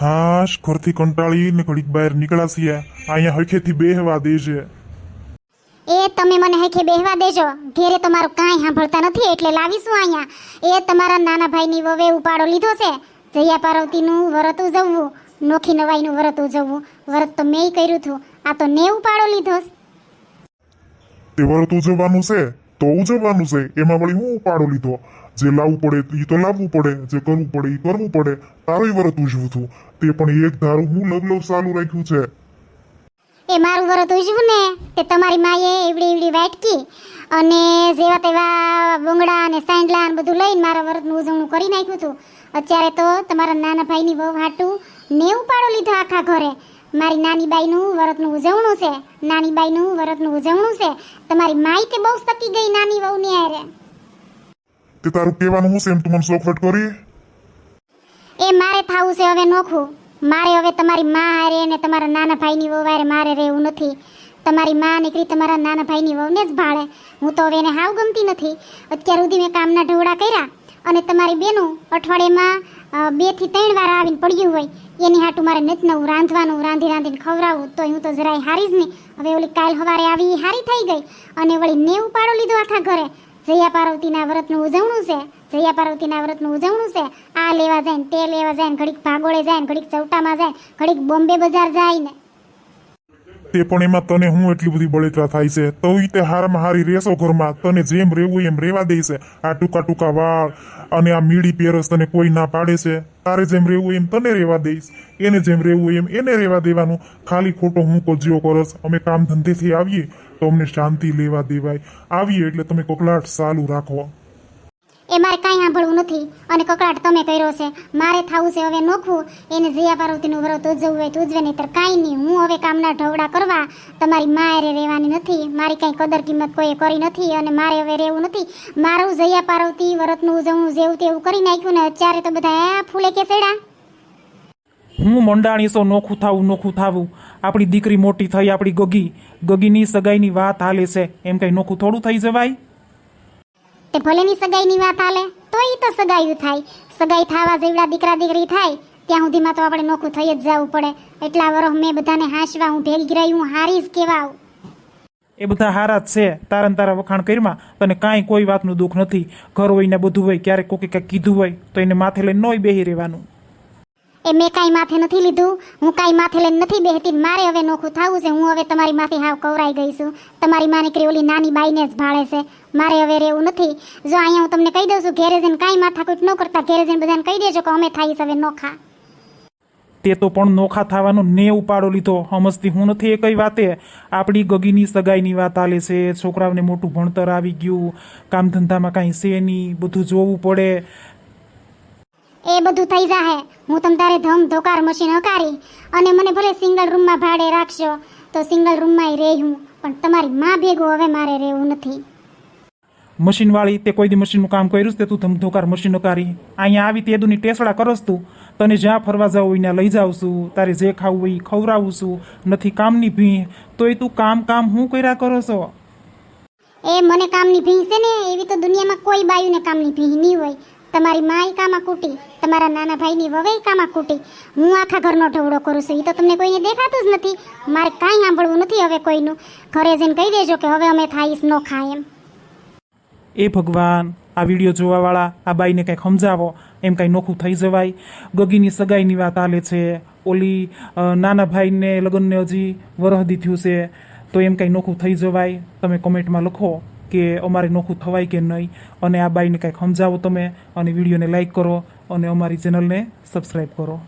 હાશ ઘરથી કંટાળી ને ઘડીક બહાર નીકળ્યા છીએ. અહીંયા હરખેથી બેહવા દેજે. એ તમે મને હેખે બેહવા દેજો. ઘેરે તમારું કાંઈ સાંભળતા નથી એટલે લાવીશું અહીંયા. એ તમારા નાના ભાઈની વવે ઉપાડો લીધો છે. જયા પાર્વતીનું વરત ઉજવવું નોખી નવાઈનું વરત ઉજવવું વરત તો મેં કર્યું હતું. આ તો ને ઉપાડો લીધો. તે વરત ઉજવવાનું છે? તો ઉજવવાનું છે. એમાં વળી હું ઉપાડો લીધો? જે લાવવું પડે એ તો લાવવું પડે, જે કરવું પડે એ કરવું પડે. તારોય વ્રત ઉજવું છું. તે પણ એક ધારું હું લગલગ ચાલુ રાખ્યું છે. એ મારું વરત ઉજવું ને, તે તમારી માએ એવડી એવડી વાટકી અને જેવા તેવા બોંગડા અને સાંડલા ને બધું લઈને મારા વ્રતનું ઉજવણું કરી નાખ્યું હતું. અત્યારે તો તમારા નાના ભાઈની વહુ હાટું ને ઉપાડો લીધો આખા ઘરે. મારી નાની બાઈનું વરતનું ઉજવણું છે. નાની બાઈનું વરતનું ઉજવણું છે. તમારી માઈ તે બહુ સકી ગઈ નાની વહુની હારે. તે તારું કહેવાનું હું સેમ તું મને સોખવટ કરી? એ મારે થાવું છે હવે નોખું. મારે હવે તમારી મા હારે અને તમારા નાના ભાઈની વહુ હારે મારે રહેવું નથી. તમારી મા નીકળી તમારા નાના ભાઈની વહુને જ ભાળે. હું તો હવે એને હાવ ગમતી નથી. અત્યાર સુધી મેં કામના ઢોળા કર્યા. અને તમારી બેનું અઠવાડિયામાં બેથી ત્રણ વાર આવીને પડ્યું હોય. એની હાટું મારે નથી નવું રાંધવાનું, રાંધી રાંધીને ખવડાવું તો હું તો જરાય હારી જ નહીં. હવે ઓલી કાલ સવારે આવી હારી થઈ ગઈ અને વળી ને ઉપાડો લીધો આખા ઘરે. જયા પાર્વતીના વ્રતનું ઉજવણું છે, જયા પાર્વતીના વ્રતનું ઉજવણું છે. આ લેવા જાય ને તે લેવા જાય ને ઘડીક ભાગોળે જાય ને ઘડીક ચૌટામાં જાય, ઘડીક બોમ્બે બજાર જાય ને. તે પણ એમાં તને હું એટલી બધી બળેતરા થાય છે? તો એ તે હારામાં હારી રેસો ઘરમાં, તને જેમ રહેવું એમ રહેવા દે છે. આ ટૂંકા ટૂંકા વાળ અને આ મીડી પેરસ તને કોઈ ના પાડે છે. તારે જેમ રહેવું એમ તને રહેવા દઈશ. એને જેમ રહેવું એમ એને રહેવા દેવાનું. ખાલી ખોટો હું કોજિયો કરસ. અમે કામ ધંધેથી આવીએ તો અમને શાંતિ લેવા દેવાય. આવીએ એટલે તમે કોકલાટ ચાલુ રાખો. એ મારે કાંઈ સાંભળવું નથી. અને કકડાટ તમે કર્યો છે. મારે થાવું છે હવે નોખવું. એને જયા પાર્વતીનું વ્રત ઉજવવું હોય તો ઉજવે, નહીતર કાંઈ નહીં. હું હવે કામના ઢવડા કરવા તમારી મારે રહેવાની નથી. મારી કાંઈ કદર કિંમત કોઈએ કરી નથી અને મારે હવે રહેવું નથી. મારું જયા પાર્વતી વ્રતનું ઉજવવું જેવું તેવું કરી નાખ્યું ને અત્યારે તો બધા ફૂલે કે સેડા હું મંડાણીસો નોખું થાવું નોખું થાવું. આપણી દીકરી મોટી થઈ, આપણી ગગી. ગગીની સગાઈની વાત હાલે છે. એમ કંઈ નોખું થોડું થઈ જવાય? તે ભલેની સગાઈની વાત હાલે તો એ તો સગાઈ થાય. સગાઈ થવા જેવડા દીકરા દીકરી થાય, ત્યાં સુધીમાં તો આપણે નોખું થઈ જ જવું પડે. એટલા વરસ મેં બધાને હાંસવા, હું ભેગી રહી, હું હારી જ કહેવા આવું એ બધા હારા જ છે, તારા તારા વખાણ કર્યા, તને કાંઈ કોઈ વાતનું દુઃખ નથી. ઘર હોય ને બધું હોય, ક્યારેક કોકે કંઈક કીધું હોય, તો એને માથે લઈને નોય બેહી રહેવાનું. એ મેં કાંઈ માથે નથી લીધું, હું કાંઈ માથે લઈને નથી બેહતી, મારે હવે નોખું થવું છે, હું હવે તમારી માથે હાવ કવરાઈ ગઈ છું. તમારી માં નીકળી ઓલી નાની બાઈને જ ભાળે છે, મારે હવે રહેવું નથી. જો અહીંયા હું તમને કહી દઉં છું, ઘેરે જઈને કાંઈ માથાકૂટ ન કરતા, ઘેરે જઈને બધાને કહી દેજો કે અમે થાઈશ હવે નોખા. તે તો પણ નોખા થવાનો ને ઉપાડો લીધો. સમજતી હું નથી એ કઈ વાતે? આપણી ગગીની સગાઈની વાત હાલે છે, છોકરાઓને મોટું ભણતર આવી ગયું કામ ધંધામાં કાંઈ છે નહીં, બધું જોવું પડે. એ બધું થઈ જાહે. હું તમ તારે ધમ ધોકાર મશીન હકારી અને મને ભલે સિંગલ રૂમમાં ભાડે રાખશો તો સિંગલ રૂમમાં રહી હું. પણ તમારી માં ભેગું હવે મારે રહેવું નથી. મશીનવાળી તે કોઈ દી મશીનનું કામ કર્યું તે તું ધમધોકાર મશીન હકારી. અહીંયા આવી તે દુની ટેસડા કરસ તું. તને જ્યાં ફરવા જવું હોય ત્યાં લઈ જાઉં છું. તારે જે ખાવું હોય ખવડાવું છું. નથી કામની ભી તોય તું કામ કામ હું કર્યા કરો છો? એ મને કામની ભી છે ને એવી તો દુનિયામાં કોઈ બાયુને કામની ભી નહીં હોય. તમારી માય કામા કૂટી. તમારા નાના ભાઈની વવે કામા કૂટી હું આખા ઘરનો ઢવડો કરું છું. એ તો તમને કોઈને દેખાતું જ નથી. મારે કાંઈ સાંભળવું નથી હવે કોઈનું. ઘરે જઈને કહી દેજો કે હવે અમે થાઈશ ન ખાય એમ. એ ભગવાન, આ વીડિયો જોવાવાળા, આ બાઈને કંઈક સમજાવો. એમ કાંઈ નોખું થઈ જવાય. ગગીની સગાઈની વાત આલે છે. ઓલી નાના ભાઈને લગ્નને હજી વરહદી થયું છે. તો એમ કાંઈ નોખું થઈ જવાય. તમે કોમેન્ટમાં લખો. કે અમારે નોખું થવાય કે નહીં, અને આ બાઈને કાંઈક સમજાવો તમે, અને વિડીયોને લાઇક કરો, અને અમારી ચેનલને સબસ્ક્રાઈબ કરો.